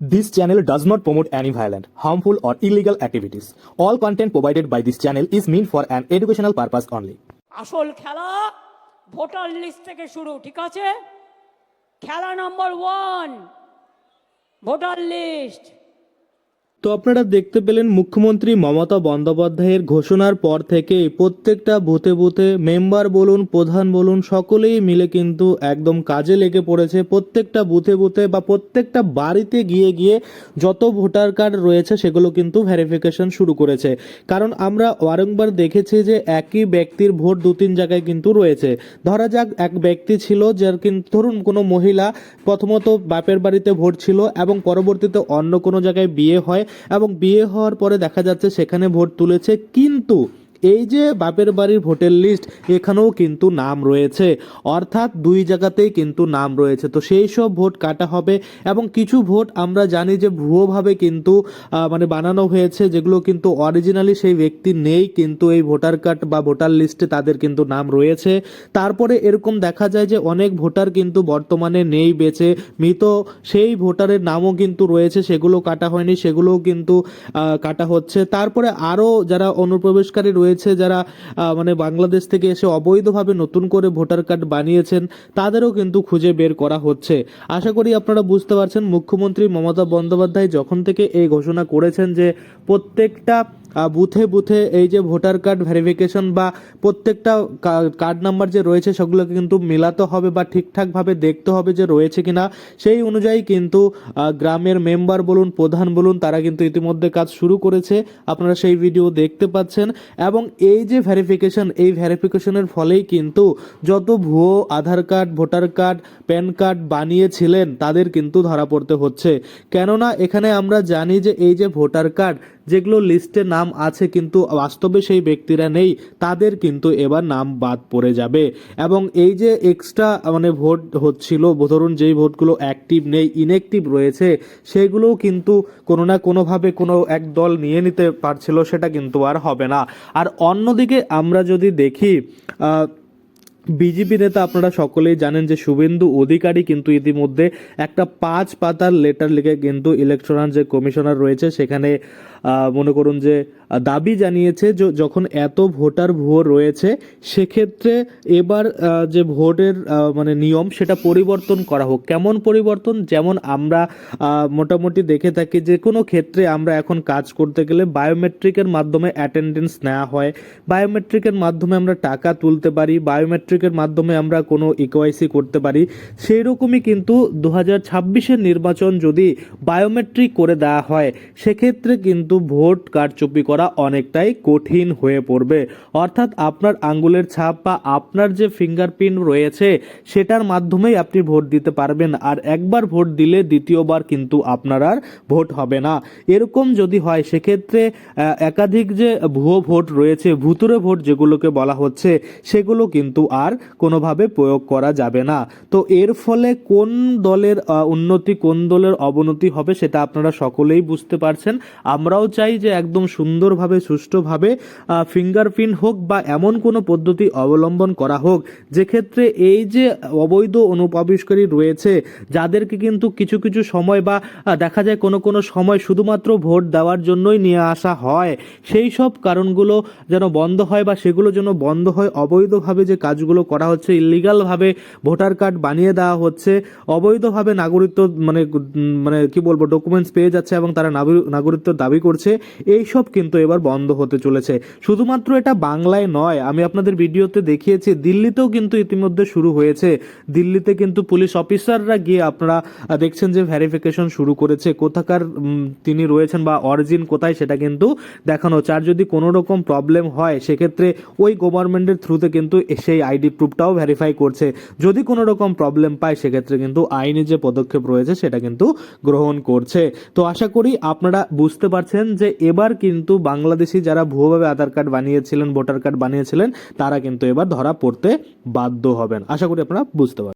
This channel does not promote any violent, harmful, or illegal activities. All content provided by this channel is meant for an educational purpose only. আসল খেলা voter list থেকে শুরু ঠিক আছে খেলা নম্বর one voter list তো আপনারা দেখতে পেলেন মুখ্যমন্ত্রী মমতা বন্দ্যোপাধ্যায়ের ঘোষণার পর থেকে প্রত্যেকটা বুথে বুথে মেম্বার বলুন, প্রধান বলুন, সকলেই মিলে কিন্তু একদম কাজে লেগে পড়েছে। প্রত্যেকটা বুথে বুথে বা প্রত্যেকটা বাড়িতে গিয়ে গিয়ে যত ভোটার কার্ড রয়েছে সেগুলো কিন্তু ভেরিফিকেশন শুরু করেছে। কারণ আমরা বারংবার দেখেছি যে একই ব্যক্তির ভোট দু তিন জায়গায় কিন্তু রয়েছে। ধরা যাক এক ব্যক্তি ছিল যার কিন্তু ধরুন কোনো মহিলা প্রথমত বাপের বাড়িতে ভোট ছিল এবং পরবর্তীতে অন্য কোনো জায়গায় বিয়ে হয় এবং বিয়ে হওয়ার পরে দেখা যাচ্ছে সেখানে ভোট তুলেছে কিন্তু এই যে বাপের বাড়ির ভোটের লিস্ট এখানেও কিন্তু নাম রয়েছে। অর্থাৎ দুই জায়গাতেই কিন্তু নাম রয়েছে। তো সেই সব ভোট কাটা হবে এবং কিছু ভোট আমরা জানি যে ভুয়োভাবে কিন্তু মানে বানানো হয়েছে, যেগুলো কিন্তু অরিজিনালি সেই ব্যক্তি নেই, কিন্তু এই ভোটার কার্ড বা ভোটার লিস্টে তাদের কিন্তু নাম রয়েছে। তারপরে এরকম দেখা যায় যে অনেক ভোটার কিন্তু বর্তমানে নেই বেঁচে। মৃত সেই ভোটারের নামও কিন্তু রয়েছে, সেগুলো কাটা হয়নি, সেগুলোও কিন্তু কাটা হচ্ছে। তারপরে আরও যারা অনুপ্রবেশকারী রয়েছে যারা মানে বাংলাদেশ থেকে এসে অবৈধভাবে নতুন করে ভোটার কার্ড বানিয়েছেন, তাদেরও কিন্তু খুঁজে বের করা হচ্ছে। আশা করি আপনারা বুঝতে পারছেন, মুখ্যমন্ত্রী মমতা বন্দ্যোপাধ্যায় যখন থেকে এই ঘোষণা করেছেন যে প্রত্যেকটা বুথে বুথে এই যে ভোটার কার্ড ভেরিফিকেশন বা প্রত্যেকটা কার্ড নাম্বার যে রয়েছে সেগুলোকে কিন্তু মেলাতে হবে বা ঠিকঠাকভাবে দেখতে হবে যে রয়েছে কিনা। সেই অনুযায়ী কিন্তু গ্রামের মেম্বার বলুন, প্রধান বলুন, তারা কিন্তু ইতিমধ্যে কাজ শুরু করেছে। আপনারা সেই ভিডিও দেখতে পাচ্ছেন। এবং এই যে ভেরিফিকেশন, এই ভেরিফিকেশনের ফলেই কিন্তু যত ভুয়ো Aadhaar card, voter card, PAN card বানিয়েছিলেন, তাদের কিন্তু ধরা পড়তে হচ্ছে। কেননা, এখানে আমরা জানি যে এই যে ভোটার কার্ড যেগুলো লিস্টে নাম আছে কিন্তু বাস্তবে সেই ব্যক্তিরা নেই, তাদের কিন্তু এবার নাম বাদ পড়ে যাবে। এবং এই যে এক্সট্রা মানে ভোট হচ্ছিল, ধরুন যেই ভোটগুলো অ্যাক্টিভ নেই ইনঅ্যাক্টিভ রয়েছে, সেগুলোও কিন্তু কোনো না কোনোভাবে কোনো এক দল নিয়ে নিতে পারছিল, সেটা কিন্তু আর হবে না। আর অন্যদিকে আমরা যদি দেখি বিজেপি নেতা আপনারা সকলেই জানেন যে শুভেন্দু অধিকারী কিন্তু ইতিমধ্যে একটা পাঁচ পাতার লেটার লিখে কিন্তু ইলেকট্রনাল যে কমিশনার রয়েছে, সেখানে মনে করুন যে দাবি জানিয়েছে যে যখন এত ভোটার ভুয়ো রয়েছে, সেক্ষেত্রে এবার যে ভোটের মানে নিয়ম সেটা পরিবর্তন করা হোক। কেমন পরিবর্তন? যেমন আমরা মোটামুটি দেখে থাকি যে কোনো ক্ষেত্রে আমরা এখন কাজ করতে গেলে বায়োমেট্রিকের মাধ্যমে অ্যাটেন্ডেন্স নেওয়া হয়। বায়োমেট্রিকের মাধ্যমে আমরা টাকা তুলতে পারি, বায়োমেট্রিকের মাধ্যমে আমরা কোনো ইকোয়াইসি করতে পারি। সেই রকমই কিন্তু দু হাজার ছাব্বিশের নির্বাচন যদি বায়োমেট্রিক করে দেওয়া হয়, সেক্ষেত্রে কিন্তু ভোট কারচুপি করা অনেকটাই কঠিন হয়ে পড়বে। অর্থাৎ আপনার আঙ্গুলের ছাপ বা আপনার যে ফিঙ্গারপ্রিন্ট রয়েছে, সেটার মাধ্যমেই আপনি ভোট দিতে পারবেন। আর একবার ভোট দিলে দ্বিতীয়বার কিন্তু আপনার আর ভোট হবে না। এরকম যদি হয়, সেক্ষেত্রে একাধিক যে ভুয়ো ভোট রয়েছে ভুতুরে ভোট যেগুলোকে বলা হচ্ছে, সেগুলো কিন্তু আর কোনোভাবে প্রয়োগ করা যাবে না। তো এর ফলে কোন দলের উন্নতি, কোন দলের অবনতি হবে, সেটা আপনারা সকলেই বুঝতে পারছেন। আমরাও চাই যে একদম সুন্দরভাবে সুষ্ঠুভাবে ফিঙ্গারপ্রিন্ট হোক বা এমন কোনো পদ্ধতি অবলম্বন করা হোক, যেক্ষেত্রে এই যে অবৈধ অনুপ্রবেশকারী রয়েছে, যাদেরকে কিন্তু কিছু কিছু সময় বা দেখা যায় কোনো কোনো সময় শুধুমাত্র ভোট দেওয়ার জন্যই নিয়ে আসা হয়, সেই সব কারণগুলো যেন বন্ধ হয় বা সেগুলো যেন বন্ধ হয়, অবৈধভাবে যে কাজগুলো করা হচ্ছে ইলিগালভাবে ভোটার কার্ড বানিয়ে দেওয়া হচ্ছে, অবৈধভাবে নাগরিকত্ব মানে মানে কি বলব ডকুমেন্টস পেয়ে যাচ্ছে এবং তারা নাগরি- নাগরিকত্ব দাবি করছে এই সব কিন্তু এবার বন্ধ হতে চলেছে। শুধুমাত্র এটা বাংলায় নয়, আমি আপনাদের ভিডিওতে দেখিয়েছি, দিল্লিতেও কিন্তু ইতিমধ্যে শুরু হয়েছে। দিল্লিতে কিন্তু পুলিশ অফিসাররা গিয়ে আপনারা দেখছেন যে ভেরিফিকেশন শুরু করেছে, কোথাকার তিনি রয়েছেন বা অরিজিন কোথায় সেটা কিন্তু দেখানো হচ্ছে। আর যদি কোনো রকম প্রবলেম হয়, সেক্ষেত্রে ওই গভর্নমেন্টের থ্রুতে কিন্তু সেই আইডি প্রুফটাও ভেরিফাই করছে। যদি কোনো রকম প্রবলেম পায়, সেক্ষেত্রে কিন্তু আইনি যে পদক্ষেপ রয়েছে, সেটা কিন্তু গ্রহণ করছে। তো আশা করি আপনারা বুঝতে পারছেন যে এবার কিন্তু বাংলাদেশি যারা ভুয়োভাবে আধার কার্ড বানিয়েছিলেন, ভোটার কার্ড বানিয়েছিলেন, তারা কিন্তু এবার ধরা পড়তে বাধ্য হবেন। আশা করি আপনারা বুঝতে পারছেন।